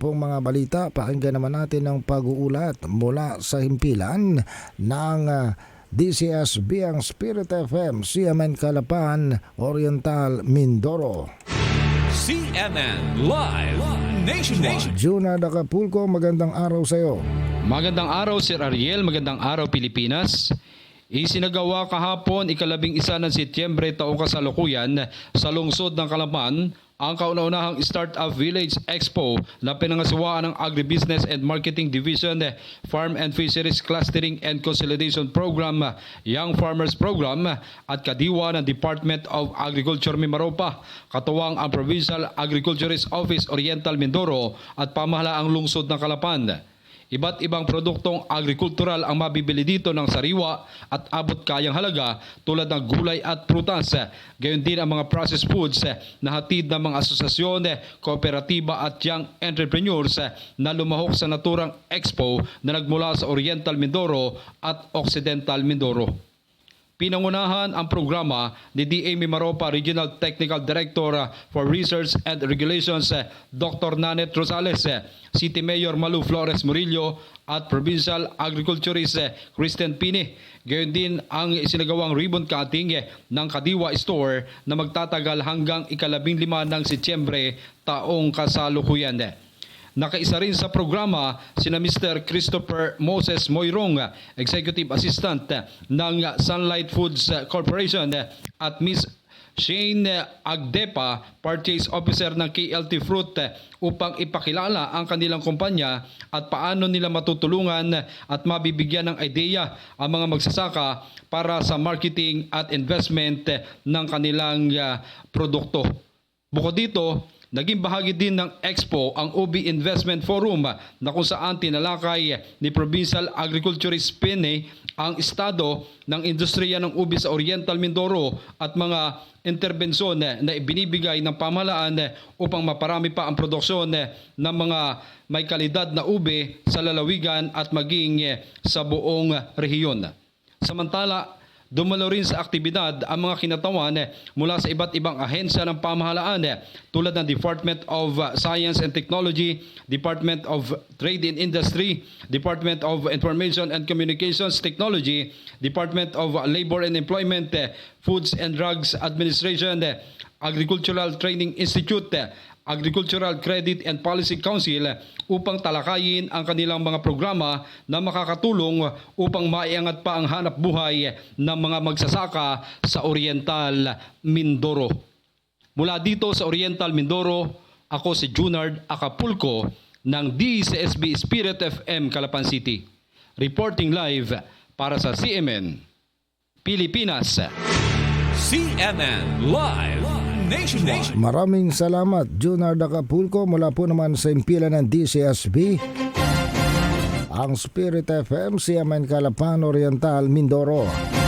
pong mga balita, pakinggan naman natin ang pag-uulat mula sa himpilan ng ah, DCSB ang Spirit FM, CMN Calapan, Oriental, Mindoro. CNN Live Nationwide. Junard Acapulco, magandang araw sa iyo. Magandang araw Sir Ariel, magandang araw Pilipinas. Isinagawa kahapon ikalabing isa ng Setyembre taong kasalukuyan sa lungsod ng Kalapan ang kauna-unahang Startup Village Expo na pinangasiwaan ng Agribusiness and Marketing Division, Farm and Fisheries Clustering and Consolidation Program, Young Farmers Program at kadiwa ng Department of Agriculture Mimaropa, katuwang ang Provincial Agriculturist Office Oriental Mindoro at pamahalaang lungsod ng Kalapan. Iba't ibang produktong agrikultural ang mabibili dito ng sariwa at abot kayang halaga tulad ng gulay at prutas. Gayon din ang mga processed foods na hatid ng mga asosasyon, kooperatiba at young entrepreneurs na lumahok sa naturang expo na nagmula sa Oriental Mindoro at Occidental Mindoro. Pinangunahan ang programa ni DA Mimaropa Regional Technical Director for Research and Regulations Dr. Nanet Rosales, City Mayor Malu Flores Murillo at Provincial Agriculturist Kristen Pini. Gayon din ang isinagawang ribbon cutting ng Kadiwa Store na magtatagal hanggang ikalabing lima ng Setyembre taong kasalukuyan. Nakaisa rin sa programa sina Mr. Christopher Moses Moyrong, Executive Assistant ng Sunlight Foods Corporation at Miss Shane Agdepa, Purchase Officer ng KLT Fruit upang ipakilala ang kanilang kumpanya at paano nila matutulungan at mabibigyan ng ideya ang mga magsasaka para sa marketing at investment ng kanilang ah, produkto. Bukod dito, naging bahagi din ng Expo ang UBI Investment Forum na kung saan tinalakay ni Provincial Agriculturist Pene ang estado ng industriya ng ubi sa Oriental Mindoro at mga interbensyon na ibinibigay ng pamahalaan upang maparami pa ang produksyon ng mga may kalidad na ube sa lalawigan at maging sa buong rehiyon. Samantala, Dumalo rin sa aktibidad ang mga kinatawan eh, mula sa iba't ibang ahensya ng pamahalaan eh, tulad ng Department of Science and Technology, Department of Trade and Industry, Department of Information and Communications Technology, Department of Labor and Employment, eh, Foods and Drugs Administration, Agricultural Training Institute, Agricultural Credit and Policy Council upang talakayin ang kanilang mga programa na makakatulong upang maiangat pa ang hanap buhay ng mga magsasaka sa Oriental Mindoro. Mula dito sa Oriental Mindoro, ako si Junard Acapulco ng DCSB Spirit FM Calapan City. Reporting live para sa CMN Pilipinas. CNN Live Nationwide. Maraming salamat, Junard Acapulco, mula po naman sa himpilan ng DCSB, ang Spirit FM, CMN Calapan, Oriental, Mindoro.